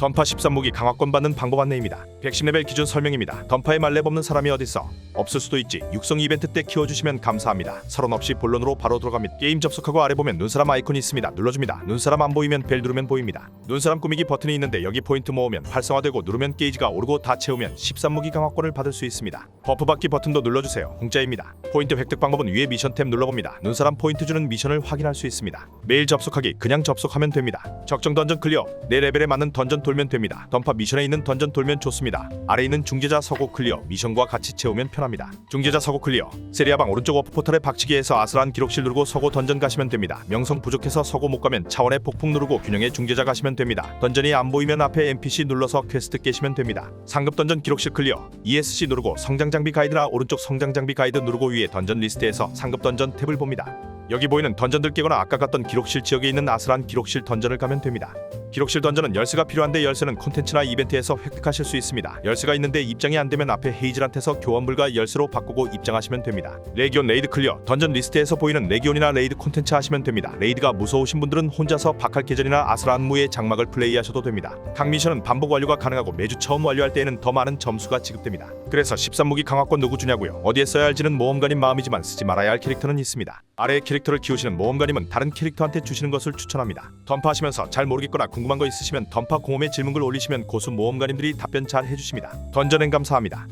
던파 13무기 강화권 받는 방법 안내입니다. 110레벨 기준 설명입니다. 던파에 말렙 없는 사람이 어딨어? 없을 수도 있지. 육성 이벤트 때 키워주시면 감사합니다. 서론 없이 본론으로 바로 들어갑니다. 게임 접속하고 아래 보면 눈사람 아이콘이 있습니다. 눌러줍니다. 눈사람 안 보이면 벨 누르면 보입니다. 눈사람 꾸미기 버튼이 있는데 여기 포인트 모으면 활성화되고 누르면 게이지가 오르고 다 채우면 13무기 강화권을 받을 수 있습니다. 버프 받기 버튼도 눌러주세요. 공짜입니다. 포인트 획득 방법은 위에 미션 탭 눌러봅니다. 눈사람 포인트 주는 미션을 확인할 수 있습니다. 매일 접속하기 그냥 접속하면 됩니다. 적정 던전 클리어 내 레벨에 맞는 던전 돌면 됩니다. 던파 미션에 있는 던전 돌면 좋습니다. 아래 있는 중재자 서고 클리어 미션과 같이 채우면 편합니다. 중재자 서고 클리어 세리아방 오른쪽 워프 포털에 박치기에서 아슬한 기록실 누르고 서고 던전 가시면 됩니다. 명성 부족해서 서고 못 가면 차원의 폭풍 누르고 균형의 중재자 가시면 됩니다. 던전이 안 보이면 앞에 NPC 눌러서 퀘스트 깨시면 됩니다. 상급 던전 기록실 클리어 ESC 누르고 성장 장비 가이드나 오른쪽 성장 장비 가이드 누르고 위에 던전 리스트에서 상급 던전 탭을 봅니다. 여기 보이는 던전들 깨거나 아까 갔던 기록실 지역에 있는 아슬한 기록실 던전을 가면 됩니다. 기록실 던전은 열쇠가 필요한데 열쇠는 콘텐츠나 이벤트에서 획득하실 수 있습니다. 열쇠가 있는데 입장이 안 되면 앞에 헤이즐한테서 교환 불가 열쇠로 바꾸고 입장하시면 됩니다. 레기온 레이드 클리어 던전 리스트에서 보이는 레기온이나 레이드 콘텐츠 하시면 됩니다. 레이드가 무서우신 분들은 혼자서 박할 계전이나 아슬한 무의 장막을 플레이하셔도 됩니다. 각 미션은 반복 완료가 가능하고 매주 처음 완료할 때에는 더 많은 점수가 지급됩니다. 그래서 13무기 강화권 누구 주냐고요? 어디에 써야 할지는 모험가님 마음이지만 쓰지 말아야 할 캐릭터는 있습니다. 아래의 캐릭터를 키우시는 모험가님은 다른 캐릭터한테 주시는 것을 추천합니다. 던파하시면서 잘 모르겠거나 궁금한 거 있으시면 던파 공홈에 질문글 올리시면 고수 모험가님들이 답변 잘 해주십니다. 던전행 감사합니다.